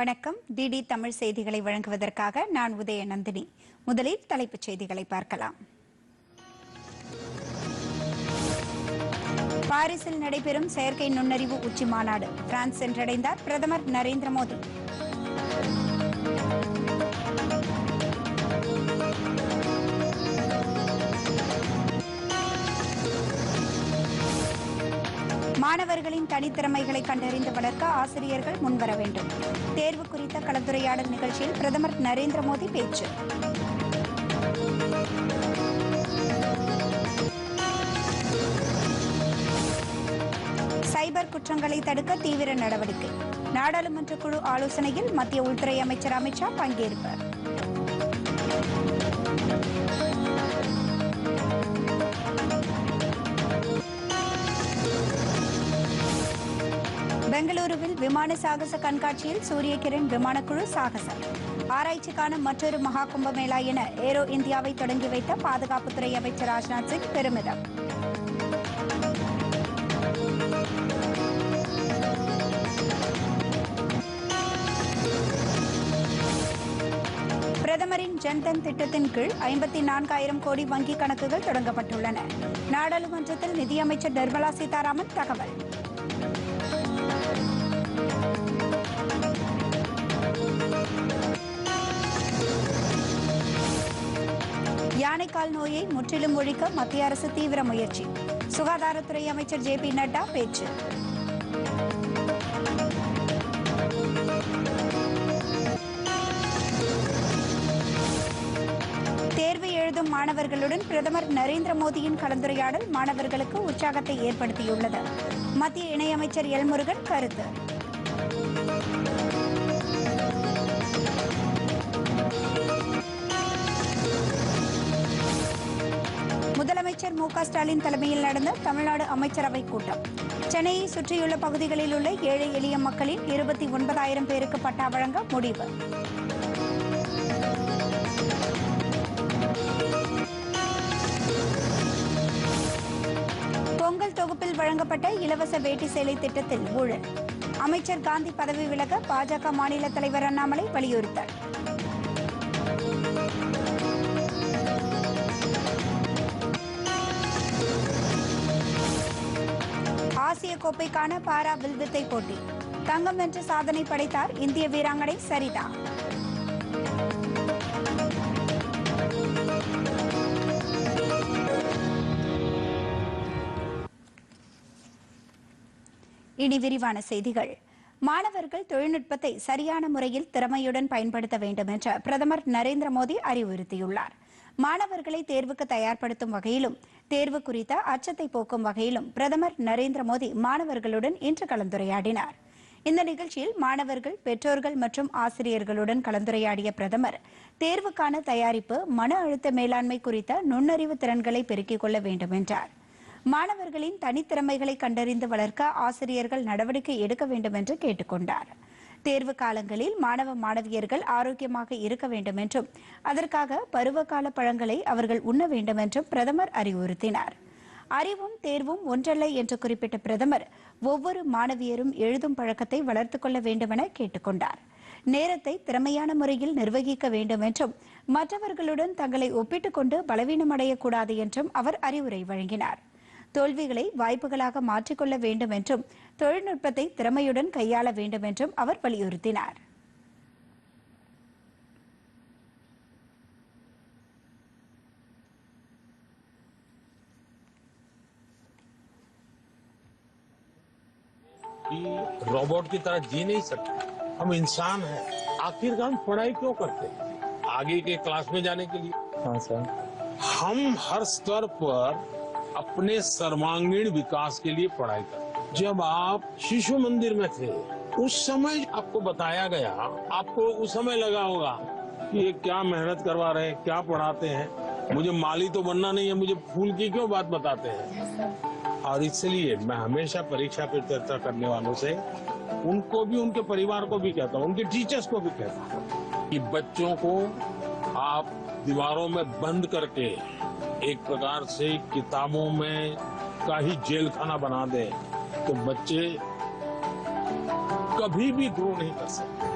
வணக்கம். டிடி தமிழ் செய்திகளை வழங்குவதற்காக நான் உதயநந்தினி முதலில் தலைப்புச் செய்திகளை பார்க்கலாம். பாரிஸில் நடைபெறும் செயற்கை நுண்ணறிவு உச்சி மாநாடு. பிரான்ஸ் சென்றடைந்தார் பிரதமர் நரேந்திர மோடி. மாணவர்களின் தனித்திறமைகளை கண்டறிந்து வளர்க்க ஆசிரியர்கள் முன்வர வேண்டும். தேர்வு குறித்த கலந்துரையாடல் நிகழ்ச்சியில் பிரதமர் நரேந்திர மோடி பேச்சு. சைபர் குற்றங்களை தடுக்க தீவிர நடவடிக்கை. நாடாளுமன்ற குழு ஆலோசனையில் மத்திய உள்துறை அமைச்சர் அமித்ஷா பங்கேற்பார் விமான சாகச கண்காட்சியில் சூரிய கிரண் விமானக்குழு சாகசம். ஆராய்ச்சிக்கான மற்றொரு மகா கும்பமேளா என ஏரோ இந்தியாவை தொடங்கி வைத்த பாதுகாப்புத்துறை அமைச்சர் ராஜ்நாத் சிங் பெருமிதம். பிரதமரின் ஜன்தன் திட்டத்தின் கீழ் ஐம்பத்தி நான்காயிரம் கோடி வங்கிக் கணக்குகள் தொடங்கப்பட்டுள்ளன. நாடாளுமன்றத்தில் நிதியமைச்சர் நிர்மலா சீதாராமன் தகவல். யானைக்கால் நோயை முற்றிலும் ஒழிக்க மத்திய அரசு தீவிர முயற்சி. சுகாதாரத்துறை அமைச்சர் ஜே பி நட்டா பேச்சு. தேர்வு எழுதும் மாணவர்களுடன் பிரதமர் நரேந்திர மோடியின் கலந்துரையாடல் மாணவர்களுக்கு உற்சாகத்தை ஏற்படுத்தியுள்ளது. மத்திய இணையமைச்சர் எல்முருகன் கருத்து. முதலமைச்சர் மு க ஸ்டாலின் தலைமையில் நடந்த தமிழ்நாடு அமைச்சரவை கூட்டம். சென்னையை சுற்றியுள்ள பகுதிகளில் உள்ள ஏழை எளிய மக்களின் இருபத்தி ஒன்பதாயிரம் பேருக்கு பட்டா வழங்க முடிவு. பொங்கல் தொகுப்பில் வழங்கப்பட்ட இலவச வேட்டி சேலை திட்டத்தில் ஊழல். அமைச்சர் காந்தி பதவி விலக பாஜக மாநில தலைவர் அண்ணாமலை வலியுறுத்தல். ஆசிய கோப்பைக்கான பாரா வில்வித்தை போட்டி. தங்கம் வென்று சாதனை படைத்தார் இந்திய வீராங்கனை சரிதா. இனி விரிவான செய்திகள். மாணவர்கள் தொழில்நுட்பத்தை சரியான முறையில் திறமையுடன் பயன்படுத்த வேண்டும் என்று பிரதமர் நரேந்திர மோடி அறிவுறுத்தியுள்ளார். மாணவர்களை தேர்வுக்கு தயார்படுத்தும் வகையிலும் தேர்வு குறித்த அச்சத்தை போக்கும் வகையிலும் பிரதமர் நரேந்திர மோடி மாணவர்களுடன் இன்று கலந்துரையாடினார். இந்த நிகழ்ச்சியில் மாணவர்கள் பெற்றோர்கள் மற்றும் ஆசிரியர்களுடன் கலந்துரையாடிய பிரதமர் தேர்வுக்கான தயாரிப்பு மன அழுத்த மேலாண்மை குறித்த நுண்ணறிவு திறன்களை பெருக்கிக் கொள்ள வேண்டும் என்றார். மாணவர்களின் தனித்திறமைகளை கண்டறிந்து வளர்க்க ஆசிரியர்கள் நடவடிக்கை எடுக்க வேண்டும் என்று கேட்டுக்கொண்டார். தேர்வு காலங்களில் மாணவ மாணவியர்கள் ஆரோக்கியமாக இருக்க வேண்டும் என்றும் அதற்காக பருவகால பழங்களை அவர்கள் உண்ண வேண்டும் என்றும் பிரதமர் அறிவுறுத்தினார். அறிவும் தேர்வும் ஒன்றல்ல என்று குறிப்பிட்ட பிரதமர் ஒவ்வொரு மாணவியரும் எழுதும் பழக்கத்தை வளர்த்துக் கொள்ள வேண்டுமென கேட்டுக்கொண்டார். நேரத்தை திறமையான முறையில் நிர்வகிக்க வேண்டும் என்றும் மற்றவர்களுடன் தங்களை ஒப்பிட்டுக் கொண்டு பலவீனமடையக்கூடாது என்றும் அவர் அறிவுரை வழங்கினார். தோல்விகளை வாய்ப்புகளாக மாற்றிக்கொள்ள வேண்டும் என்றும் தொழில்நுட்பத்தை திறமையுடன் கையாள வேண்டும் என்றும் அவர் வலியுறுத்தினார் कि रोबोट की तरह जी नहीं सकते हम इंसान हैं आखिर हम पढ़ाई क्यों करते हैं आगे के क्लास में जाने के लिए हाँ सर हम हर स्तर पर अपने सर्वांगीण विकास के लिए पढ़ाई करते हैं। जब आप शिशु मंदिर में थे, उस समय आपको बताया गया, आपको उस समय लगा होगा कि ये क्या मेहनत करवा रहे हैं, क्या पढ़ाते हैं। मुझे माली तो बनना नहीं है, मुझे फूल की क्यों बात बताते हैं? और इसलिए मैं हमेशा परीक्षा पे चर्चा करने वालों से, उनको भी, उनके परिवार को भी कहता हूँ, उनके टीचर्स को भी कहता हूँ कि बच्चों को आप दीवारों में बंद करके एक प्रकार से किताबों में का ही जेल खाना बना दें। तो बच्चे कभी भी ग्रो नहीं कर सकते।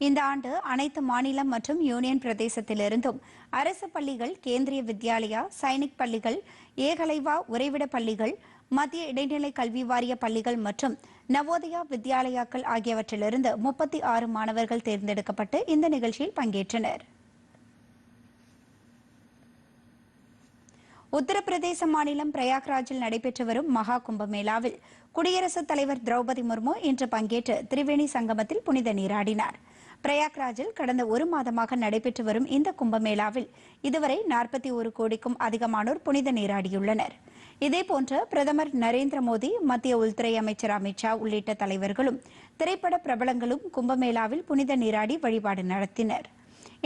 இந்த ஆண்டு அனைத்து மாநிலம் மற்றும் யூனியன் பிரதேசத்திலிருந்தும் அரசு பள்ளிகள் கேந்திரிய வித்யாலயா சைனிக் பள்ளிகள் ஏகலைவா உறைவிட பள்ளிகள் மத்திய இடைநிலை கல்வி வாரிய பள்ளிகள் மற்றும் நவோதயா வித்யாலயாக்கள் ஆகியவற்றிலிருந்து முப்பத்தி ஆறு மாணவர்கள் தேர்ந்தெடுக்கப்பட்டு இந்த நிகழ்ச்சியில் பங்கேற்றனா் உத்தரப்பிரதேச மாநிலம் பிரயாக்ராஜில் நடைபெற்று வரும் மகா கும்பமேளாவில் குடியரசுத் தலைவர் திரௌபதி முர்மு இன்று பங்கேற்று திரிவேணி சங்கமத்தில் புனித நீராடினார். பிரயாக்ராஜில் கடந்த ஒரு மாதமாக நடைபெற்று வரும் இந்த கும்பமேளாவில் இதுவரை நாற்பத்தி ஒரு கோடிக்கும் அதிகமானோர் புனித நீராடியுள்ளனர். இதேபோன்று பிரதமர் நரேந்திர மோடி மத்திய உள்துறை அமைச்சர் அமித்ஷா உள்ளிட்ட தலைவர்களும் திரைப்பட பிரபலங்களும் கும்பமேளாவில் புனித நீராடி வழிபாடு நடத்தினர்.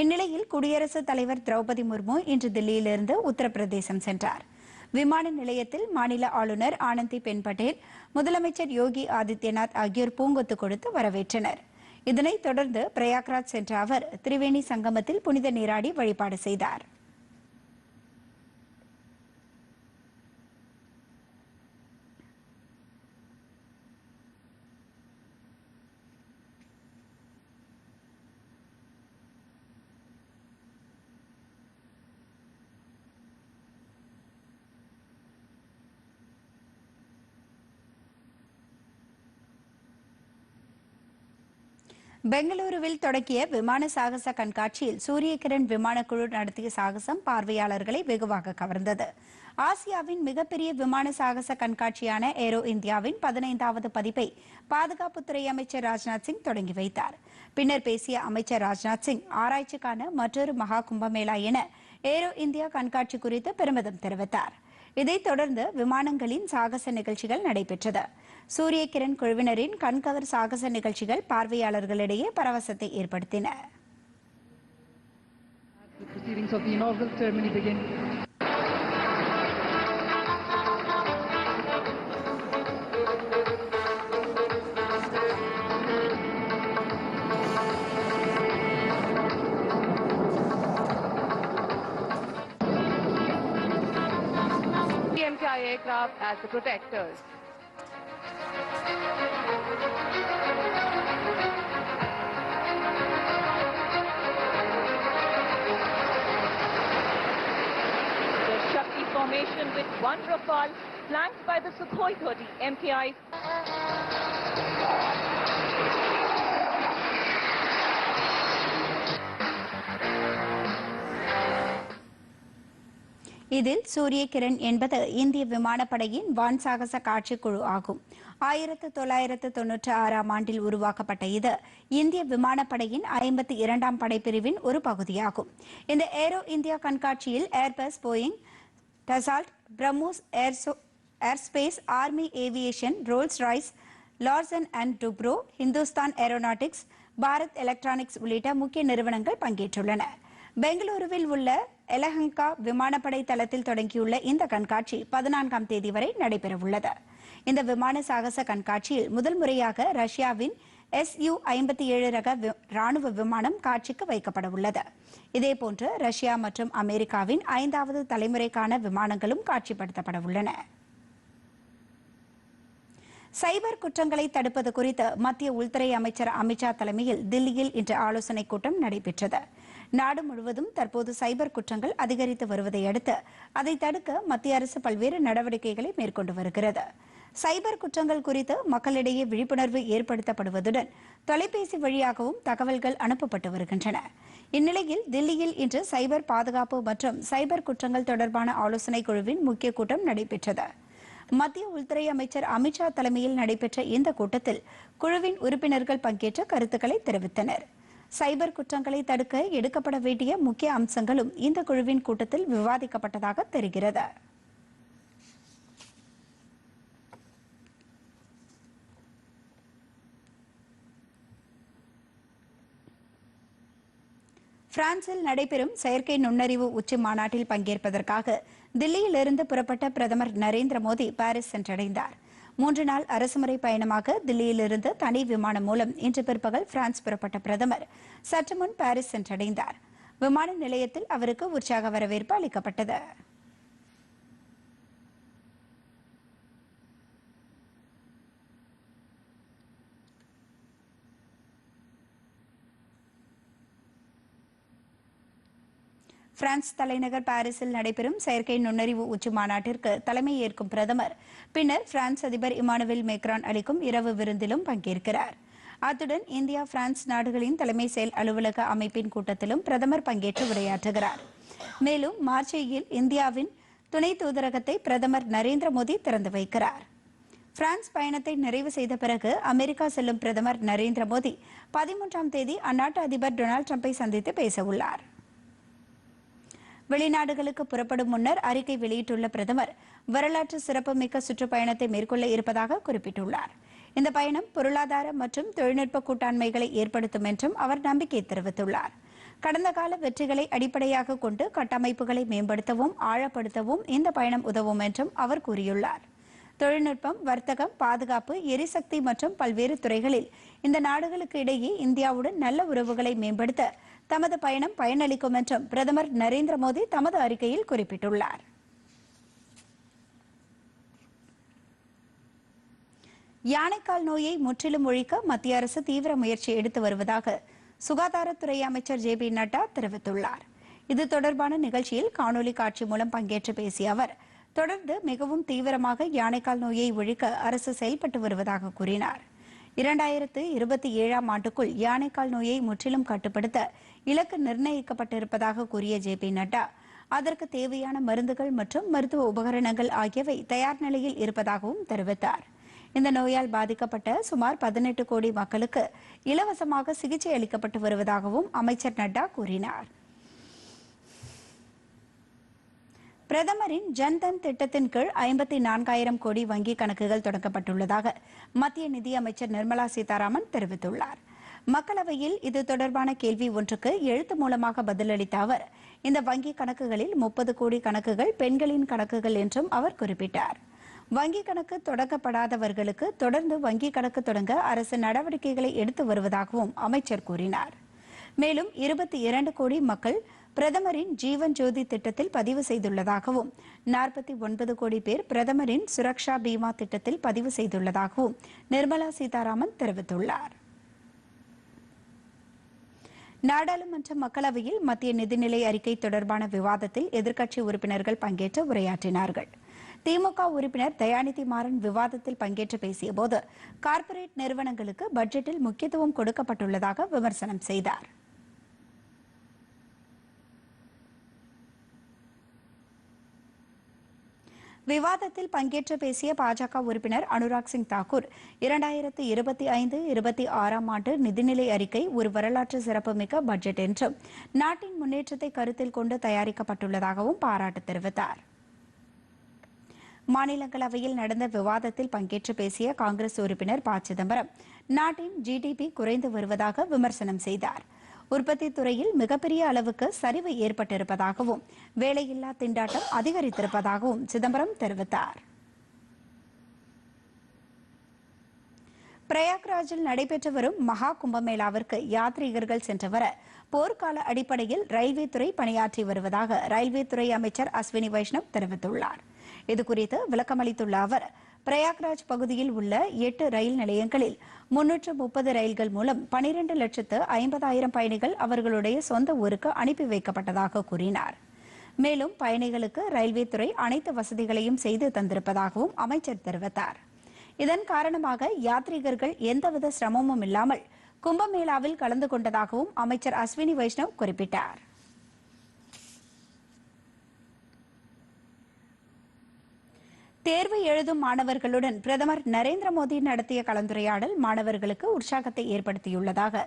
இந்நிலையில் குடியரசுத் தலைவர் திரௌபதி முர்மு இன்று தில்லியிலிருந்து உத்தரப்பிரதேசம் சென்றார். விமான நிலையத்தில் மாநில ஆளுநர் ஆனந்தி பென் பட்டேல் முதலமைச்சர் யோகி ஆதித்யநாத் ஆகியோர் பூங்கொத்து கொடுத்து வரவேற்றனர். இதனைத் தொடர்ந்து பிரயாக்ராஜ் சென்ற அவர் திரிவேணி சங்கமத்தில் புனித நீராடி வழிபாடு செய்தார். பெங்களூருவில் தொடங்கிய விமான சாகச கண்காட்சியில் சூரியகிரண் விமானக்குழு நடத்திய சாகசம் பார்வையாளர்களை வெகுவாக கவர்ந்தது. ஆசியாவின் மிகப்பெரிய விமான சாகச கண்காட்சியான ஏரோ இந்தியாவின் பதினைந்தாவது பதிப்பை பாதுகாப்புத்துறை அமைச்சர் ராஜ்நாத் சிங் தொடங்கி வைத்தார். பின்னர் பேசிய அமைச்சர் ராஜ்நாத் சிங் ஆராய்ச்சிக்கான மற்றொரு மகா கும்பமேளா என ஏரோ இந்தியா கண்காட்சி குறித்து பெருமிதம் தெரிவித்தார். இதைத் தொடர்ந்து விமானங்களின் சாகச நிகழ்ச்சிகள் நடைபெற்றது. சூரிய கிரண் குழுவினரின் கண்கவர் சாகச நிகழ்ச்சிகள் பார்வையாளர்களிடையே பரவசத்தை ஏற்படுத்தின aircraft as the protectors. Formation with one Rafale flanked by the Sukhoi 30 MKI இதில் சூரிய கிரண் என்பது இந்திய விமானப்படையின் வான் சாகச காட்சி குழு ஆகும். ஆயிரத்து தொள்ளாயிரத்து தொன்னூற்றி ஆறாம் ஆண்டில் உருவாக்கப்பட்ட இது இந்திய விமானப்படையின் ஐம்பத்தி இரண்டாம் படைப்பிரிவின் ஒரு பகுதியாகும். இந்த ஏரோ இந்தியா கண்காட்சியில் Airbus Boeing Dassault BrahMos ஏர்சோ airspace army aviation Rolls Royce Larsen and Toubro Hindustan Aeronautics Bharat Electronics உள்ளிட்ட முக்கிய நிறுவனங்கள் பங்கேற்றுள்ளன. பெங்களூருவில் உள்ள எலஹங்கா விமானப்படை தளத்தில் தொடங்கியுள்ள இந்த கண்காட்சி பதினான்காம் தேதி வரை நடைபெறவுள்ளது. இந்த விமான சாகச கண்காட்சியில் முதல் முறையாக ரஷ்யாவின் எஸ்யூ ஐம்பத்தி ஏழு ரக ராணுவ விமானம் காட்சிக்கு வைக்கப்பட உள்ளது இதேபோன்று ரஷ்யா மற்றும் அமெரிக்காவின் ஐந்தாவது தலைமுறைக்கான விமானங்களும் காட்சிப்படுத்தப்பட உள்ளன சைபர் குற்றங்களை தடுப்பது குறித்து மத்திய உள்துறை அமைச்சர் அமித்ஷா தலைமையில் தில்லியில் இன்று ஆலோசனைக் கூட்டம் நடைபெற்றது. நாடு முழுவதும் தற்போது சைபர் குற்றங்கள் அதிகரித்து வருவதை அடுத்து அதை தடுக்க மத்திய அரசு பல்வேறு நடவடிக்கைகளை மேற்கொண்டு வருகிறது. சைபர் குற்றங்கள் குறித்து மக்களிடையே விழிப்புணர்வு ஏற்படுத்தப்படுவதுடன் தொலைபேசி வழியாகவும் தகவல்கள் அனுப்பப்பட்டு வருகின்றன. இந்நிலையில் தில்லியில் இன்று சைபர் பாதுகாப்பு மற்றும் சைபர் குற்றங்கள் தொடர்பான ஆலோசனைக் குழுவின் முக்கிய கூட்டம் நடைபெற்றது. மத்திய உள்துறை அமைச்சர் அமித்ஷா தலைமையில் நடைபெற்ற இந்த கூட்டத்தில் குழுவின் உறுப்பினர்கள் பங்கேற்று கருத்துக்களை தெரிவித்தனர். சைபர் குற்றங்களை தடுக்க எடுக்கப்பட வேண்டிய முக்கிய அம்சங்களும் இந்த குழுவின் கூட்டத்தில் விவாதிக்கப்பட்டதாக தெரிகிறது. பிரான்சில் நடைபெறும் செயற்கை நுண்ணறிவு உச்சி மாநாட்டில் பங்கேற்பதற்காக தில்லியிலிருந்து புறப்பட்ட பிரதமர் நரேந்திர மோடி பாரிஸ் சென்றடைந்தார். மூன்று நாள் அரசுமுறை பயணமாக தில்லியிலிருந்து தனி விமானம் மூலம் இன்று பிற்பகல் பிரான்ஸ் புறப்பட்ட பிரதமர். சற்று முன் பாரிஸ் சென்றடைந்தார். விமான நிலையத்தில் அவருக்கு உற்சாக வரவேற்பு அளிக்கப்பட்டது. பிரான்ஸ் தலைநகர் பாரிஸில் நடைபெறும் செயற்கை நுண்ணறிவு உச்சி மாநாட்டிற்கு தலைமை ஏற்கும் பிரதமர். பின்னர் பிரான்ஸ் அதிபர் இமானுவேல் மேக்ரான் அளிக்கும் இரவு விருந்திலும் பங்கேற்கிறார். அத்துடன் இந்தியா பிரான்ஸ் நாடுகளின் தலைமை செயல் அலுவலக அமைப்பின் கூட்டத்திலும் பிரதமர் பங்கேற்று உரையாற்றுகிறார். மேலும் மார்ச்சேயில் இந்தியாவின் துணை தூதரகத்தை பிரதமர் நரேந்திர மோடி திறந்து வைக்கிறார். பிரான்ஸ் பயணத்தை நிறைவு செய்த பிறகு அமெரிக்கா செல்லும் பிரதமர் நரேந்திர மோடி பதிமூன்றாம் தேதி அந்நாட்டு அதிபர் டொனால்டு ட்ரம்பை சந்தித்து பேச உள்ளார். வெளிநாடுகளுக்கு புறப்படும் முன்னர் அறிக்கை வெளியிட்டுள்ள பிரதமர் வரலாற்று சிறப்புமிக்க சுற்றுப்பயணத்தை மேற்கொள்ள இருப்பதாக குறிப்பிட்டுள்ளார். இந்த பயணம் பொருளாதார மற்றும் தொழில்நுட்ப கூட்டாண்மைகளை ஏற்படுத்தும் என்றும் அவர் நம்பிக்கை தெரிவித்துள்ளார். கடந்த கால வெற்றிகளை அடிப்படையாக கொண்டு கட்டமைப்புகளை மேம்படுத்தவும் ஆழப்படுத்தவும் இந்த பயணம் உதவும் என்றும் அவர் கூறியுள்ளார். தொழில்நுட்பம் வர்த்தகம் பாதுகாப்பு எரிசக்தி மற்றும் பல்வேறு துறைகளில் இந்த நாடுகளுக்கு இடையே இந்தியாவுடன் நல்ல உறவுகளை மேம்படுத்த தமது பயணம் பயனளிக்கும் என்றும் பிரதமர் நரேந்திர மோடி தமது அறிக்கையில் குறிப்பிட்டுள்ளார். யானைக்கால் நோயை முற்றிலும் ஒழிக்க மத்திய அரசு தீவிர முயற்சி எடுத்து வருவதாக சுகாதாரத்துறை அமைச்சர் ஜே பி நட்டா தெரிவித்துள்ளார். இது தொடர்பான நிகழ்ச்சியில் காணொலி காட்சி மூலம் பங்கேற்று பேசிய அவர் தொடர்ந்து மிகவும் தீவிரமாக யானைக்கால் நோயை ஒழிக்க அரசு செயல்பட்டு வருவதாக கூறினார். இரண்டாயிரத்து இருபத்தி ஏழாம் ஆண்டுக்குள் யானைக்கால் நோயை முற்றிலும் கட்டுப்படுத்த இலக்கு நிர்ணயிக்கப்பட்டிருப்பதாக கூறிய ஜே பி நட்டா அதற்கு தேவையான மருந்துகள் மற்றும் மருத்துவ உபகரணங்கள் ஆகியவை தயார் நிலையில் இருப்பதாகவும் தெரிவித்தார். இந்த நோயால் பாதிக்கப்பட்ட சுமார் பதினெட்டு கோடி மக்களுக்கு இலவசமாக சிகிச்சை அளிக்கப்பட்டு வருவதாகவும் அமைச்சர் நட்டா கூறினார். பிரதமரின் ஜன்தன் திட்டத்தின் கீழ் ஐம்பத்தி நான்காயிரம் கோடி வங்கி கணக்குகள் தொடங்கப்பட்டுள்ளதாக மத்திய நிதியமைச்சர் நிர்மலா சீதாராமன் தெரிவித்துள்ளார். மக்களவையில் இது தொடர்பான கேள்வி ஒன்றுக்கு எழுத்து மூலமாக பதிலளித்த அவர் இந்த வங்கி கணக்குகளில் முப்பது கோடி கணக்குகள் பெண்களின் கணக்குகள் என்றும் அவர் குறிப்பிட்டார். வங்கி கணக்கு தொடங்கப்படாதவர்களுக்கு தொடர்ந்து வங்கி கணக்கு தொடங்க அரசு நடவடிக்கைகளை எடுத்து வருவதாகவும் அமைச்சர் கூறினார். மேலும் இருபத்தி இரண்டு கோடி மக்கள் பிரதமரின் ஜீவன் ஜோதி திட்டத்தில் பதிவு செய்துள்ளதாகவும் நாற்பத்தி ஒன்பது கோடி பேர் பிரதமரின் சுரக்ஷா பீமா திட்டத்தில் பதிவு செய்துள்ளதாகவும் நிர்மலா சீதாராமன் தெரிவித்துள்ளார். நாடாளுமன்ற மக்களவையில் மத்திய நிதிநிலை அறிக்கை தொடர்பான விவாதத்தில் எதிர்க்கட்சி உறுப்பினர்கள் பங்கேற்று உரையாற்றினார்கள். திமுக உறுப்பினர் தயாநிதி மாறன் விவாதத்தில் பங்கேற்று பேசியபோது கார்ப்பரேட் நிறுவனங்களுக்கு பட்ஜெட்டில் முக்கியத்துவம் கொடுக்கப்பட்டுள்ளதாக விமர்சனம் செய்தார். விவாதத்தில் பங்கேற்று பேசிய பாஜக உறுப்பினர் அனுராக் சிங் தாக்கூர் இரண்டாயிரத்து இருபத்தி ஐந்து இருபத்தி ஆறாம் ஆண்டு நிதிநிலை அறிக்கை ஒரு வரலாற்று சிறப்புமிக்க பட்ஜெட் என்றும் நாட்டின் முன்னேற்றத்தை கருத்தில் கொண்டு தயாரிக்கப்பட்டுள்ளதாகவும் பாராட்டு தெரிவித்தார். மாநிலங்களவையில் நடந்த விவாதத்தில் பங்கேற்று பேசிய காங்கிரஸ் உறுப்பினர் ப. சிதம்பரம் நாட்டின் ஜிடிபி குறைந்து வருவதாக விமர்சனம் செய்தார். உற்பத்தி துறையில் மிகப்பெரிய அளவுக்கு சரிவு ஏற்பட்டிருப்பதாகவும் வேலையில்லா திண்டாட்டம் அதிகரித்திருப்பதாகவும் சிதம்பரம் தெரிவித்தார். பிரயாக்ராஜில் நடைபெற்று வரும் மகா கும்பமேளாவிற்கு யாத்ரீகர்கள் சென்று வர போர்க்கால அடிப்படையில் ரயில்வே துறை பணியாற்றி வருவதாக ரயில்வே துறை அமைச்சர் அஸ்வினி வைஷ்ணவ் தெரிவித்துள்ளார். இதுகுறித்து விளக்கமளித்துள்ள அவர் பிரயாக்ராஜ் பகுதியில் உள்ள எட்டு ரயில் நிலையங்களில் முன்னூற்று முப்பது ரயில்கள் மூலம் பனிரெண்டு லட்சத்து ஐம்பதாயிரம் பயணிகள் அவர்களுடைய சொந்த ஊருக்கு அனுப்பி வைக்கப்பட்டதாக கூறினார். மேலும் பயணிகளுக்கு ரயில்வே துறை அனைத்து வசதிகளையும் செய்து தந்திருப்பதாகவும் அமைச்சர் தெரிவித்தார். இதன் காரணமாக யாத்ரீகர்கள் எந்தவித சிரமமும் இல்லாமல் கும்பமேளாவில் கலந்து கொண்டதாகவும் அமைச்சர் அஸ்வினி வைஷ்ணவ் குறிப்பிட்டார். தேர்வு எழுதும் மாணவர்களுடன் பிரதமர் நரேந்திர மோடி நடத்திய கலந்துரையாடல் மாணவர்களுக்கு உற்சாகத்தை ஏற்படுத்தியுள்ளதாக.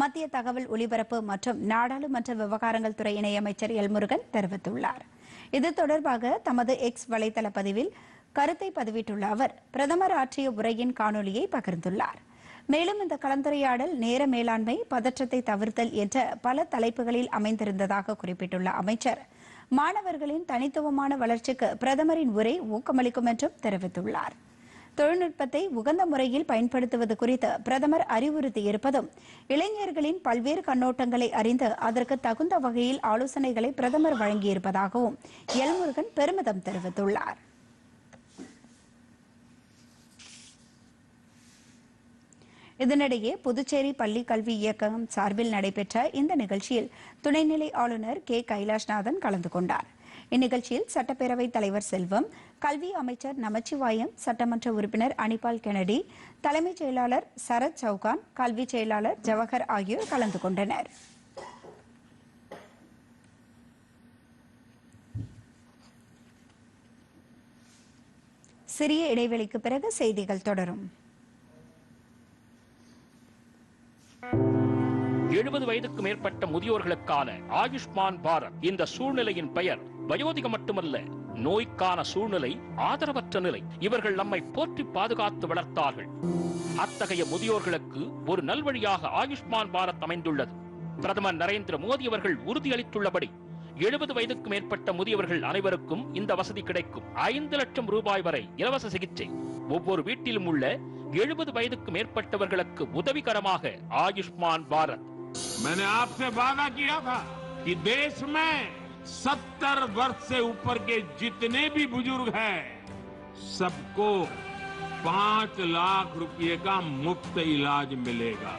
மத்திய தகவல் ஒலிபரப்பு மற்றும் நாடாளுமன்ற விவகாரங்கள் துறை இணையமைச்சர் எல் முருகன் தெரிவித்துள்ளார். இது தொடர்பாக தமது எக்ஸ் வலைதள பதிவில் கருத்தை பதிவிட்டுள்ள அவர் பிரதமர் ஆற்றிய உரையின் காணொலியை பகிர்ந்துள்ளார். மேலும் இந்த கலந்துரையாடல் நேர மேலாண்மை பதற்றத்தை தவிர்த்தல் என்ற பல தலைப்புகளில் அமைந்திருந்ததாக குறிப்பிட்டுள்ள அமைச்சர் மாணவர்களின் தனித்துவமான வளர்ச்சிக்கு பிரதமரின் உரை ஊக்கமளிக்கும் என்றும் தெரிவித்துள்ளார். தொழில்நுட்பத்தை உகந்த முறையில் பயன்படுத்துவது குறித்து பிரதமர் அறிவுறுத்தியிருப்பதும் இளைஞர்களின் பல்வேறு கண்ணோட்டங்களை அறிந்து அதற்கு தகுந்த வகையில் ஆலோசனைகளை பிரதமர் வழங்கியிருப்பதாகவும் எல்முருகன் பெருமிதம் தெரிவித்துள்ளார். இதனிடையே புதுச்சேரி பள்ளி கல்வி இயக்கம் சார்பில் நடைபெற்ற இந்த நிகழ்ச்சியில் துணைநிலை ஆளுநர் கே. கைலாஷ்நாதன் கலந்து கொண்டார். இந்நிகழ்ச்சியில் சட்டப்பேரவைத் தலைவர் செல்வம் கல்வி அமைச்சர் நமச்சிவாயம் சட்டமன்ற உறுப்பினர் அனிபால் கெனடி தலைமைச் செயலாளர் சரத் சௌகான் கல்வி செயலாளர் ஜவஹர் ஆகியோர் கலந்து கொண்டனர். சிறிய இடைவெளிக்கு பிறகு செய்திகள் தொடரும். எழுபது வயதுக்கு மேற்பட்ட முதியோர்களுக்கான ஆயுஷ்மான் பாரத். இந்த சூழ்நிலையின் பெயர் வயோதிகம் மட்டுமல்ல நோய்க்கான சூழ்நிலை ஆதரவற்ற நிலை. இவர்கள் நம்மை போற்றி பாதுகாத்து வளர்த்தார்கள். அத்தகைய முதியோர்களுக்கு ஒரு நல்வழியாக ஆயுஷ்மான் பாரத் அமைந்துள்ளது. பிரதமர் நரேந்திர மோடி அவர்கள் உறுதியளித்துள்ளபடி எழுபது வயதுக்கு மேற்பட்ட முதியவர்கள் அனைவருக்கும் இந்த வசதி கிடைக்கும். ஐந்து லட்சம் ரூபாய் வரை இலவச சிகிச்சை. ஒவ்வொரு வீட்டிலும் உள்ள எழுபது வயதுக்கு மேற்பட்டவர்களுக்கு உதவிகரமாக ஆயுஷ்மான் பாரத் मैंने आपसे वादा किया था कि देश में सत्तर वर्ष से ऊपर के जितने भी बुजुर्ग हैं सबको पांच लाख रुपए का मुफ्त इलाज मिलेगा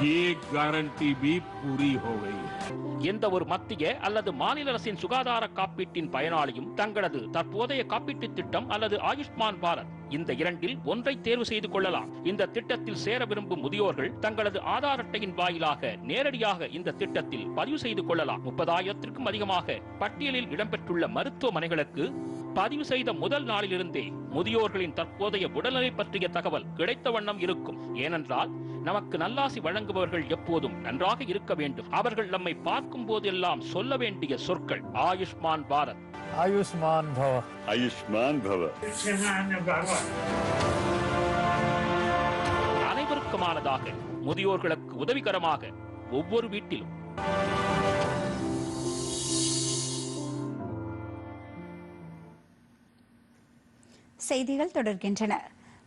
ये गारंटी भी पूरी हो गई है எந்த ஒரு மத்திய அல்லது மாநில அரசின் சுகாதார காப்பீட்டின் பயனாளியும் தங்களது தற்போதைய காப்பீட்டு திட்டம் அல்லது ஆயுஷ்மான் பாரத் இந்த இரண்டில் ஒன்றை தேர்வு செய்து கொள்ளலாம் இந்த திட்டத்தில் சேர விரும்பும் முதியோர்கள் தங்களது ஆதார் அட்டையின் வாயிலாக நேரடியாக இந்த திட்டத்தில் பதிவு செய்து கொள்ளலாம் முப்பதாயிரத்திற்கும் அதிகமாக பட்டியலில் இடம்பெற்றுள்ள மருத்துவமனைகளுக்கு பதிவு செய்த முதல் நாளிலிருந்தே முதியோர்களின் தற்போதைய உடல்நிலை பற்றிய தகவல் கிடைத்த வண்ணம் இருக்கும் ஏனென்றால் நமக்கு நல்லாசி வழங்குபவர்கள் எப்போதும் நன்றாக இருக்க வேண்டும். அவர்கள் நம்மை பார்க்கும் போதெல்லாம் சொல்ல வேண்டிய சொற்கள். ஆயுஷ்மான் பாரத். ஆயுஷ்மான் பவ. ஆயுஷ்மான் பவ. அனைவருக்குமானதாக முதியோர்களுக்கு உதவிகரமாக ஒவ்வொரு வீட்டிலும். செய்திகள் தொடர்கின்றன.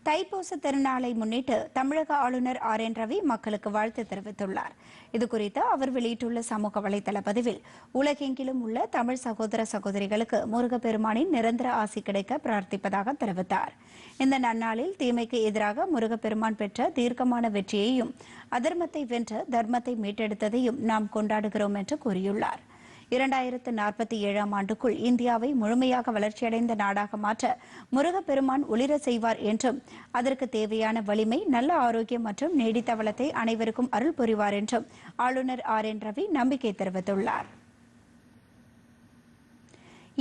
தைப்பூச திருநாளை முன்னிட்டு தமிழக ஆளுநர் ஆர் என் ரவி மக்களுக்கு வாழ்த்து தெரிவித்துள்ளார். இதுகுறித்து அவர் வெளியிட்டுள்ள சமூக வலைதள பதிவில் உலகெங்கிலும் உள்ள தமிழ் சகோதர சகோதரிகளுக்கு முருகப்பெருமானின் நிரந்தர ஆசி கிடைக்க பிரார்த்திப்பதாக தெரிவித்தார். இந்த நன்னாளில் தீமைக்கு எதிராக முருகப்பெருமான் பெற்ற தீர்க்கமான வெற்றியையும் அதர்மத்தை வென்று தர்மத்தை மீட்டெடுத்ததையும் நாம் கொண்டாடுகிறோம் என்று கூறியுள்ளார். இரண்டாயிரத்து நாற்பத்தி ஏழாம் ஆண்டுக்குள் இந்தியாவை முழுமையாக வளர்ச்சியடைந்த நாடாக மாற்ற முருகப்பெருமான் ஒளிர செய்வார் என்றும் அதற்கு தேவையான வலிமை நல்ல ஆரோக்கியம் மற்றும் நீடித்த வளத்தை அனைவருக்கும் அருள் புரிவார் என்றும் ஆளுநர் ஆர் என் ரவி நம்பிக்கை தெரிவித்துள்ளார்.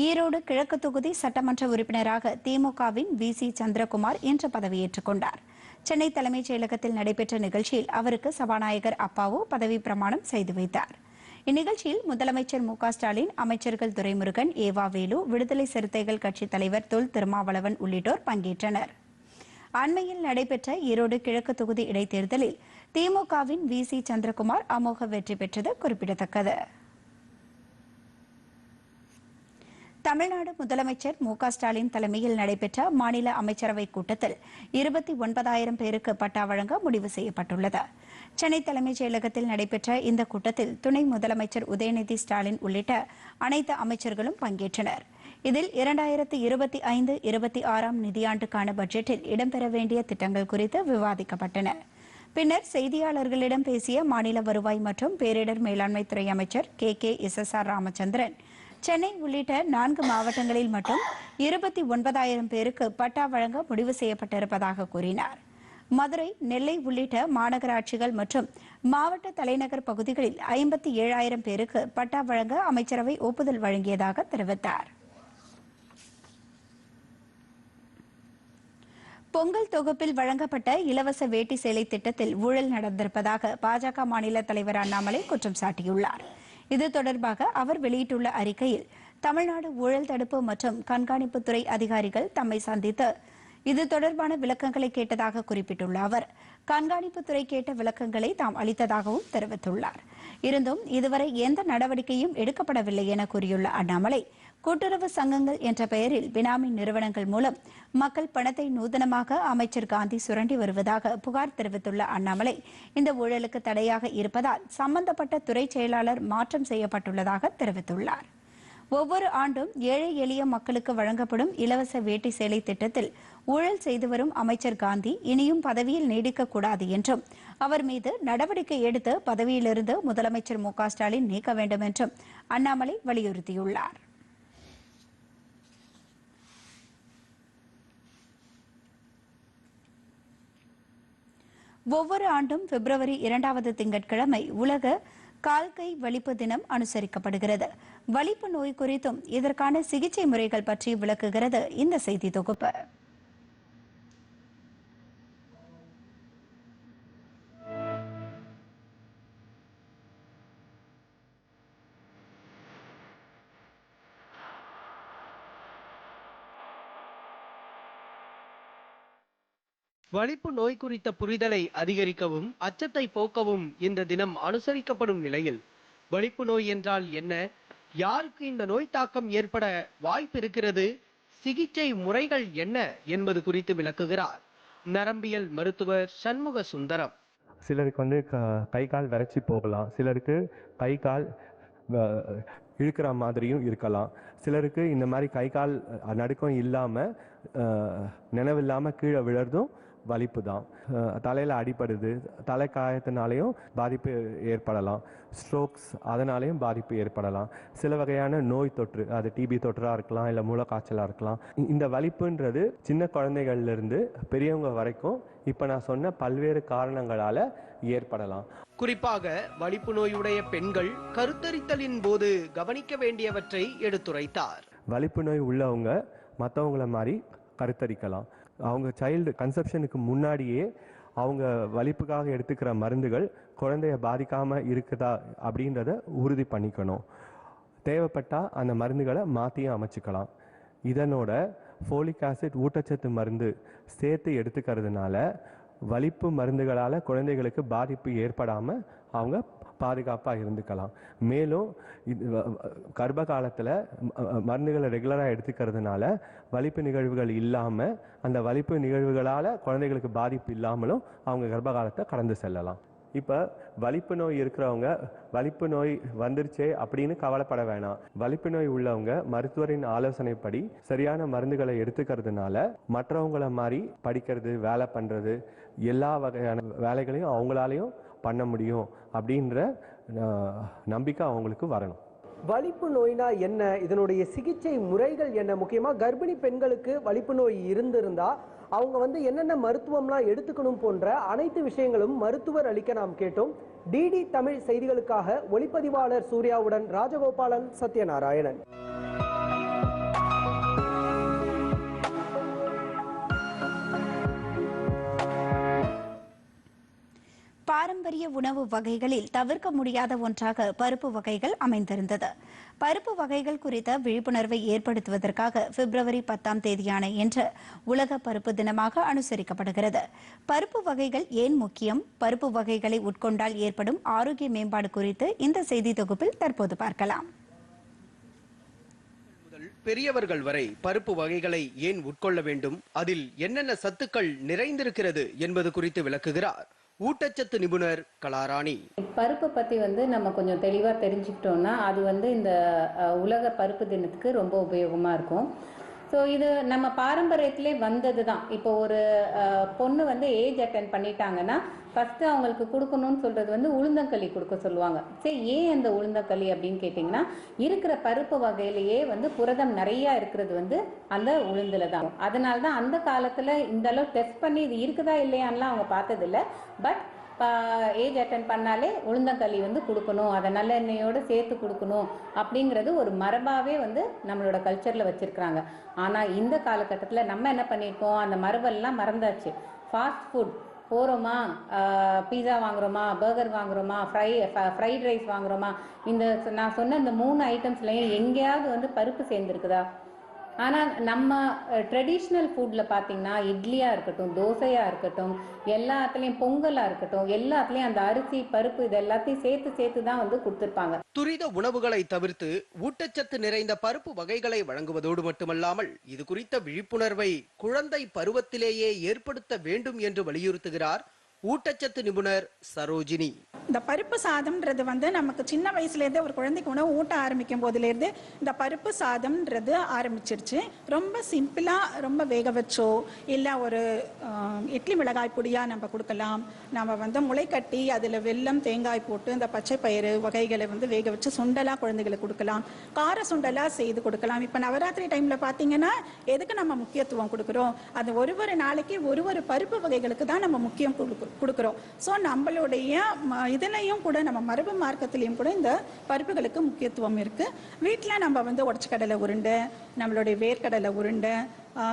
ஈரோடு கிழக்கு தொகுதி சட்டமன்ற உறுப்பினராக திமுகவின் வி சி சந்திரகுமார் இன்று பதவியேற்றுக் கொண்டார். சென்னை தலைமைச் செயலகத்தில் நடைபெற்ற நிகழ்ச்சியில் அவருக்கு சபாநாயகர் அப்பாவு பதவி பிரமாணம் செய்து வைத்தார். இந்நிகழ்ச்சியில் முதலமைச்சர் மு ஸ்டாலின் அமைச்சர்கள் துரைமுருகன் ஏவா வேலு விடுதலை சிறுத்தைகள் கட்சித் தலைவர் தொல் திருமாவளவன் உள்ளிட்டோர் பங்கேற்றனர். அண்மையில் நடைபெற்ற ஈரோடு கிழக்கு தொகுதி இடைத்தேர்தலில் திமுகவின் வி சி சந்திரகுமார் அமோக வெற்றி பெற்றது குறிப்பிடத்தக்கது. தமிழ்நாடு முதலமைச்சர் மு ஸ்டாலின் தலைமையில் நடைபெற்ற மாநில அமைச்சரவைக் கூட்டத்தில் இருபத்தி ஒன்பதாயிரம் பேருக்கு பட்டா வழங்க முடிவு செய்யப்பட்டுள்ளது. சென்னை தலைமைச் செயலகத்தில் நடைபெற்ற இந்த கூட்டத்தில் துணை முதலமைச்சர் உதயநிதி ஸ்டாலின் உள்ளிட்ட அனைத்து அமைச்சர்களும் பங்கேற்றனர். இதில் இரண்டாயிரத்து இருபத்தி ஐந்து இருபத்தி ஆறாம் நிதியாண்டுக்கான பட்ஜெட்டில் இடம்பெற வேண்டிய திட்டங்கள் குறித்து விவாதிக்கப்பட்டன. பின்னர் செய்தியாளர்களிடம் பேசிய மாநில வருவாய் மற்றும் பேரிடர் மேலாண்மைத்துறை அமைச்சர் K. K. S. S. R. Ramachandran Chennai உள்ளிட்ட நான்கு மாவட்டங்களில் மட்டும் இருபத்தி ஒன்பதாயிரம் பேருக்கு பட்டா வழங்க முடிவு செய்யப்பட்டிருப்பதாக கூறினார். மதுரை நெல்லை உள்ளிட்ட மாநகராட்சிகள் மற்றும் மாவட்ட தலைநகர் பகுதிகளில் ஐம்பத்தி ஏழாயிரம் பேருக்கு பட்டா வழங்க அமைச்சரவை ஒப்புதல் வழங்கியதாக தெரிவித்தார். பொங்கல் தொகுப்பில் வழங்கப்பட்ட இலவச வேட்டி சேலை திட்டத்தில் ஊழல் நடந்திருப்பதாக பாஜக மாநில தலைவர் அண்ணாமலை குற்றம் சாட்டியுள்ளார். இது தொடர்பாக அவர் வெளியிட்டுள்ள அறிக்கையில் தமிழ்நாடு ஊழல் தடுப்பு மற்றும் கண்காணிப்புத்துறை அதிகாரிகள் தம்மை சந்தித்து இது தொடர்பான விளக்கங்களை கேட்டதாக குறிப்பிட்டுள்ள அவர் கண்காணிப்புத்துறை கேட்ட விளக்கங்களை தாம் அளித்ததாகவும் தெரிவித்துள்ளார். இருந்தும் இதுவரை எந்த நடவடிக்கையும் எடுக்கப்படவில்லை என கூறியுள்ள அண்ணாமலை கூட்டுறவு சங்கங்கள் என்ற பெயரில் பினாமி நிறுவனங்கள் மூலம் மக்கள் பணத்தை நூதனமாக அமைச்சர் காந்தி சுரண்டி வருவதாக புகார் தெரிவித்துள்ள அண்ணாமலை இந்த ஊழலுக்கு தடையாக இருப்பதால் சம்பந்தப்பட்ட துறை செயலாளர் மாற்றம் செய்யப்பட்டுள்ளதாக தெரிவித்துள்ளார். ஒவ்வொரு ஆண்டும் ஏழை எளிய மக்களுக்கு வழங்கப்படும் இலவச வேட்டி சேலை திட்டத்தில் ஊழல் செய்து வரும் அமைச்சர் காந்தி இனியும் பதவியில் நீடிக்கக்கூடாது என்றும் அவர் மீது நடவடிக்கை எடுத்து பதவியிலிருந்து முதலமைச்சர் மு ஸ்டாலின் நீக்க வேண்டும் என்றும் அண்ணாமலை வலியுறுத்தியுள்ளார். ஒவ்வொரு ஆண்டும் பிப்ரவரி இரண்டாவது திங்கட்கிழமை உலக கால்கை வலிப்பு தினம் அனுசரிக்கப்படுகிறது. வலிப்பு நோய் குறித்தும் இதற்கான சிகிச்சை முறைகள் பற்றி விளக்குகிறது இந்த செய்தி தொகுப்பு. வலிப்பு நோய் குறித்த புரிதலை அதிகரிக்கவும் அச்சத்தை போக்கவும் இந்த தினம் அனுசரிக்கப்படும் நிலையில் வலிப்பு நோய் என்றால் என்ன? யாருக்கு இந்த நோய் தாக்கம் ஏற்பட வாய்ப்பு இருக்கிறது சிகிச்சை முறைகள் என்ன என்பது குறித்து விளக்குகிறார் நரம்பியல் மருத்துவர் சண்முக சுந்தரம். சிலருக்கு வந்து க கை கால் விரைச்சி போகலாம். சிலருக்கு கை கால் இழுக்கிற மாதிரியும் இருக்கலாம். சிலருக்கு இந்த மாதிரி கை கால் நடுக்கம் இல்லாமல் நினைவில்லாமல் கீழே விழறதும் வலிப்பு தான். தலையில் அடிபடுது. தலை காயத்தினாலையும் பாதிப்பு ஏற்படலாம். ஸ்ட்ரோக்ஸ் அதனாலேயும் பாதிப்பு ஏற்படலாம். சில வகையான நோய் தொற்று அது டிபி தொற்றாக இருக்கலாம் இல்லை மூலக்காய்ச்சலாக இருக்கலாம். இந்த வலிப்புன்றது சின்ன குழந்தைகள்ல இருந்து பெரியவங்க வரைக்கும் இப்போ நான் சொன்ன பல்வேறு காரணங்களால் ஏற்படலாம். குறிப்பாக வலிப்பு நோயுடைய பெண்கள் கருத்தரித்தலின் போது கவனிக்க வேண்டியவற்றை எடுத்துரைத்தார். வலிப்பு நோய் உள்ளவங்க மற்றவங்கள மாதிரி கருத்தரிக்கலாம். அவங்க சைல்டு கன்செப்ஷனுக்கு முன்னாடியே அவங்க வலிப்புக்காக எடுத்துக்கிற மருந்துகள் குழந்தைய பாதிக்காமல் இருக்குதா அப்படின்றத உறுதி பண்ணிக்கணும். தேவைப்பட்டால் அந்த மருந்துகளை மாற்றியும் அமைச்சுக்கலாம். இதனோட ஃபோலிக் ஆசிட் ஊட்டச்சத்து மருந்து சேர்த்து எடுத்துக்கிறதுனால வலிப்பு மருந்துகளால் குழந்தைகளுக்கு பாதிப்பு ஏற்படாமல் அவங்க பாதுகாப்பாக இருந்துக்கலாம். மேலும் இது கர்ப்ப காலத்தில் மருந்துகளை ரெகுலராக எடுத்துக்கிறதுனால வலிப்பு நிகழ்வுகள் இல்லாமல் அந்த வலிப்பு நிகழ்வுகளால் குழந்தைகளுக்கு பாதிப்பு இல்லாமலும் அவங்க கர்ப்ப காலத்தை கடந்து செல்லலாம். இப்போ வலிப்பு நோய் இருக்கிறவங்க வலிப்பு நோய் வந்துருச்சே அப்படின்னு கவலைப்பட வேணாம். வலிப்பு நோய் உள்ளவங்க மருத்துவரின் ஆலோசனைப்படி சரியான மருந்துகளை எடுத்துக்கிறதுனால மற்றவங்கள மாதிரி படிக்கிறது வேலை பண்ணுறது எல்லா வகையான வேலைகளையும் அவங்களாலையும் பண்ண முடியும் அப்படின்ற நம்பிக்கை அவங்களுக்கு வரணும். வலிப்பு நோய்னா என்ன? இதனுடைய சிகிச்சை முறைகள் என்ன? முக்கியமாக கர்ப்பிணி பெண்களுக்கு வலிப்பு நோய் இருந்திருந்தால் அவங்க வந்து என்னென்ன மருத்துவம்லாம் எடுத்துக்கணும் போன்ற அனைத்து விஷயங்களும் மருத்துவர் அளிக்க நாம் கேட்டோம். டிடி தமிழ் செய்திகளுக்காக ஒளிப்பதிவாளர் சூர்யாவுடன் ராஜகோபாலன் சத்யநாராயணன். பாரம்பரிய உணவு வகைகளில் தவிர்க்க முடியாத ஒன்றாக பருப்பு வகைகள் அமைந்திருந்தது. பருப்பு வகைகள் குறித்த விழிப்புணர்வை ஏற்படுத்துவதற்காக பிப்ரவரி பத்தாம் தேதியான இன்று உலக பருப்பு தினமாக அனுசரிக்கப்படுகிறது. பருப்பு வகைகள் ஏன் முக்கியம்? பருப்பு வகைகளை உட்கொண்டால் ஏற்படும் ஆரோக்கிய மேம்பாடு குறித்து இந்த செய்தி தொகுப்பில் தற்போது பார்க்கலாம். முதல் பெரியவர்கள் வரை பருப்பு வகைகளை ஏன் உட்கொள்ள வேண்டும்? அதில் என்னென்ன சத்துக்கள் நிறைந்திருக்கிறது என்பது குறித்து விளக்குகிறார். ஊட்டச்சத்து நிபுணர் கலாராணி. பருப்பு பத்தி வந்து நம்ம கொஞ்சம் தெளிவாக தெரிஞ்சுக்கிட்டோம்னா அது வந்து இந்த உலக பருப்பு தினத்துக்கு ரொம்ப உபயோகமா இருக்கும். ஸோ இது நம்ம பாரம்பரியத்திலே வந்தது தான் இப்போ ஒரு பொண்ணு வந்து ஏஜ் அட்டன் பண்ணிட்டாங்கன்னா ஃபஸ்ட்டு அவங்களுக்கு கொடுக்கணும்னு சொல்கிறது வந்து உளுந்தங்களி கொடுக்க சொல்லுவாங்க. சரி ஏன் அந்த உளுந்தங்களி அப்படின்னு கேட்டிங்கன்னா இருக்கிற பருப்பு வகையிலேயே வந்து புரதம் நிறையா இருக்கிறது வந்து அந்த உளுந்தில் தான். அதனால தான் அந்த காலத்தில் இந்த அளவு டெஸ்ட் பண்ணி இது இருக்குதா இல்லையான்லாம் அவங்க பார்த்ததில்ல. பட் ஏஜ் அட்டன் பண்ணாலே உளுந்தங்களி வந்து கொடுக்கணும். அதை நல்லெண்ணெயோடு சேர்த்து கொடுக்கணும் அப்படிங்கிறது ஒரு மரபாகவே வந்து நம்மளோட கல்ச்சரில் வச்சுருக்குறாங்க. ஆனால் இந்த காலகட்டத்தில் நம்ம என்ன பண்ணியிருக்கோம்? அந்த மரபெல்லாம் மறந்தாச்சு. ஃபாஸ்ட் ஃபுட் போகிறோமா பீஸா வாங்குறோமா? பர்கர் வாங்குறோமா? ஃப்ரை ஃப்ரைட் ரைஸ் வாங்குறோமா? இந்த நான் சொன்ன இந்த மூணு ஐட்டம்ஸ்லையும் எங்கேயாவது வந்து பருப்பு சேர்ந்துருக்குதா? ஆனால் நம்ம ட்ரெடிஷ்னல் ஃபுட்டில் பார்த்தீங்கன்னா இட்லியாக இருக்கட்டும் தோசையாக இருக்கட்டும் எல்லாத்துலேயும் பொங்கலாக இருக்கட்டும் எல்லாத்துலேயும் அந்த அரிசி பருப்பு இது எல்லாத்தையும் சேர்த்து சேர்த்து தான் வந்து கொடுத்துருப்பாங்க. துரித உணவுகளை தவிர்த்து ஊட்டச்சத்து நிறைந்த பருப்பு வகைகளை வழங்குவதோடு மட்டுமல்லாமல் இது குறித்த விழிப்புணர்வை குழந்தை பருவத்திலேயே ஏற்படுத்த வேண்டும் என்று வலியுறுத்துகிறார் ஊட்டச்சத்து நிபுணர் சரோஜினி. இந்த பருப்பு சாதம்ன்றது வந்து நமக்கு சின்ன வயசுலேருந்தே ஒரு குழந்தைக்கு உணவு ஊட்ட ஆரம்பிக்கும் போதுலேருந்து இந்த பருப்பு சாதம்ன்றது ஆரம்பிச்சிருச்சு. ரொம்ப சிம்பிளாக ரொம்ப வேக வச்சோ இல்லை ஒரு இட்லி மிளகாய் பொடியாக நம்ம கொடுக்கலாம். நம்ம வந்து முளைக்கட்டி அதில் வெல்லம் தேங்காய் போட்டு இந்த பச்சை பயிறு வகைகளை வந்து வேக வச்சு சுண்டலாக குழந்தைகளுக்கு கொடுக்கலாம். கார சுண்டலாக செய்து கொடுக்கலாம். இப்போ நவராத்திரி டைமில் பார்த்தீங்கன்னா எதுக்கு நம்ம முக்கியத்துவம் கொடுக்குறோம்? அது ஒரு ஒரு நாளைக்கு ஒரு ஒரு பருப்பு வகைகளுக்கு தான் நம்ம முக்கியம் கொடுக்கணும் கொடுக்குறோம். ஸோ நம்மளுடைய ம- கூட நம்ம மரபு மார்க்கத்திலையும் கூட இந்த பருப்புகளுக்கு முக்கியத்துவம் இருக்குது வீட்டில் நம்ம வந்து உடச்சக்கடலை கடலை உருண்டை நம்மளுடைய வேர்க்கடலை உருண்டை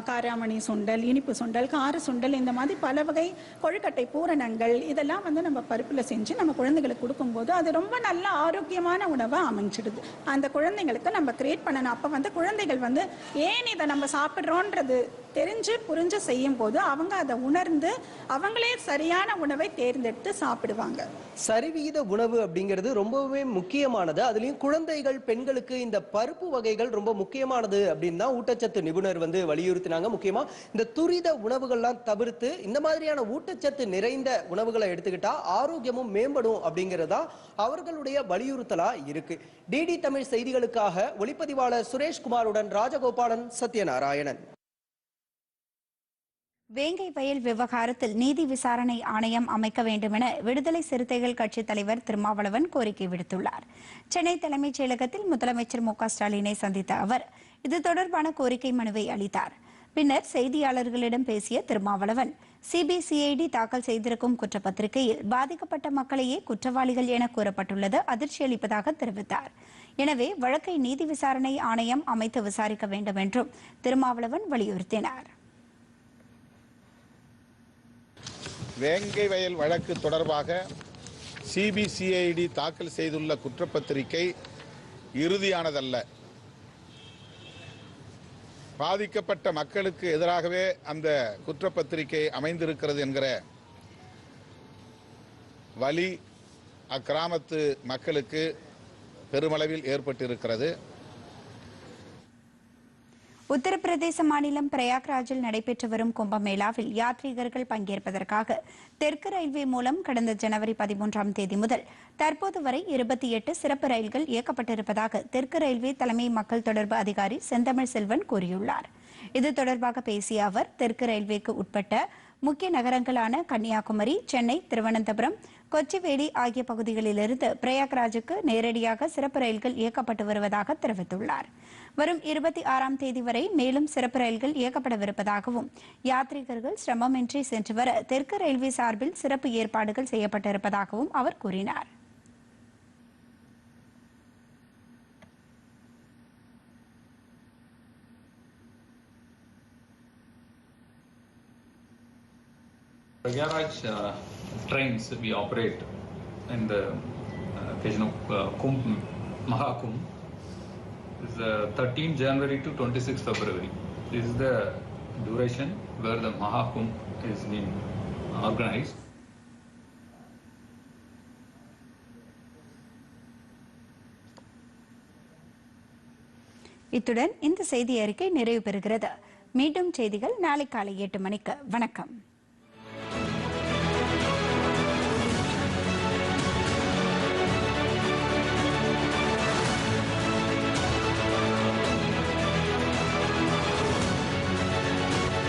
காராமணி சுண்டல் இனிப்பு சுண்டல் கார சுண்டல் இந்த மாதிரி பல வகை கொழுக்கட்டை பூரணங்கள் இதெல்லாம் வந்து நம்ம பருப்பில் செஞ்சு நம்ம குழந்தைகளுக்கு கொடுக்கும்போது அது ரொம்ப நல்ல ஆரோக்கியமான உணவாக அமைஞ்சிடுது. அந்த குழந்தைங்களுக்கு நம்ம கிரியேட் பண்ணணும். அப்போ வந்து குழந்தைகள் வந்து ஏன் இதை நம்ம சாப்பிட்றோன்றது தெரிஞ்சு புரிஞ்சு செய்யும் போது அவங்க அதை உணர்ந்து அவங்களே சரியான உணவை தேர்ந்தெடுத்து சாப்பிடுவாங்க. சரிவிகித உணவு அப்படிங்கிறது ரொம்பவே முக்கியமானது. அதுலயும் குழந்தைகள் பெண்களுக்கு இந்த பருப்பு வகைகள் ரொம்ப முக்கியமானது அப்படின்னு தான் ஊட்டச்சத்து நிபுணர் வந்து வலியுறுத்தினாங்க. முக்கியமா இந்த துரித உணவுகள்லாம் தவிர்த்து இந்த மாதிரியான ஊட்டச்சத்து நிறைந்த உணவுகளை எடுத்துக்கிட்டா ஆரோக்கியமும் மேம்படும் அப்படிங்கறதா அவர்களுடைய வலியுறுத்தலா இருக்கு. டிடி தமிழ் செய்திகளுக்காக ஒளிப்பதிவாளர் சுரேஷ்குமாருடன் ராஜகோபாலன் சத்யநாராயணன். வேங்கை வயல் விவகாரத்தில் நீதி விசாரணை ஆணையம் அமைக்க வேண்டுமென விடுதலை சிறுத்தைகள் கட்சித் தலைவர் திருமாவளவன் கோரிக்கை விடுத்துள்ளார். சென்னை தலைமைச் செயலகத்தில் முதலமைச்சர் மு க ஸ்டாலினை சந்தித்த அவர் இது தொடர்பான கோரிக்கை மனுவை அளித்தார். பின்னர் செய்தியாளர்களிடம் பேசிய திருமாவளவன் சிபிசிஐடி தாக்கல் செய்திருக்கும் குற்றப்பத்திரிகையில் பாதிக்கப்பட்ட மக்களையே குற்றவாளிகள் என கூறப்பட்டுள்ளது அதிர்ச்சியளிப்பதாக தெரிவித்தார். எனவே வழக்கை நீதி விசாரணை ஆணையம் அமைத்து விசாரிக்க வேண்டும் என்றும் திருமாவளவன் வலியுறுத்தினார். வேங்கை வயல் வழக்கு தொடர்பாக சிபிசிஐடி தாக்கல் செய்துள்ள குற்றப்பத்திரிகை இறுதியானதல்ல. பாதிக்கப்பட்ட மக்களுக்கு எதிராகவே அந்த குற்றப்பத்திரிகை அமைந்திருக்கிறது என்கிற வலி அக்கிராமத்து மக்களுக்கு பெருமளவில் ஏற்பட்டிருக்கிறது. உத்தரப்பிரதேச மாநிலம் பிரயாக்ராஜில் நடைபெற்று வரும் கும்பமேளாவில் யாத்ரீகர்கள் பங்கேற்பதற்காக தெற்கு ரயில்வே மூலம் கடந்த ஜனவரி பதிமூன்றாம் தேதி முதல் தற்போது வரை இருபத்தி எட்டு சிறப்பு ரயில்கள் இயக்கப்பட்டிருப்பதாக தெற்கு ரயில்வே தலைமை மக்கள் தொடர்பு அதிகாரி செந்தமிழ் செல்வன் கூறியுள்ளார். இது தொடர்பாக பேசிய அவர் தெற்கு ரயில்வேக்கு உட்பட்ட முக்கிய நகரங்களான கன்னியாகுமரி சென்னை திருவனந்தபுரம் கொச்சிவேலி ஆகிய பகுதிகளிலிருந்து பிரயாக்ராஜுக்கு நேரடியாக சிறப்பு ரயில்கள் இயக்கப்பட்டு வருவதாக தெரிவித்துள்ளார். வரும் இருபத்தி ஆறாம் தேதி வரை மேலும் சிறப்பு ரயில்கள் இயக்கப்படவிருப்பதாகவும் யாத்ரீகர்கள் சிரமமின்றி சென்று வர தெற்கு ரயில்வே சார்பில் சிறப்பு ஏற்பாடுகள் செய்யப்பட்டிருப்பதாகவும் அவர் கூறினார். Prayagraj uh, trains we operate in the uh, occasion of uh, Kumbh, Mahakumbh is uh, 13 January to 26 February. This is the duration where the Mahakumbh is being organized. இத்துடன் இந்த செய்தி அறிக்கை நிறைவு பெறுகிறது மீண்டும் செய்திகள் நாளை காலை எட்டு மணிக்கு வணக்கம்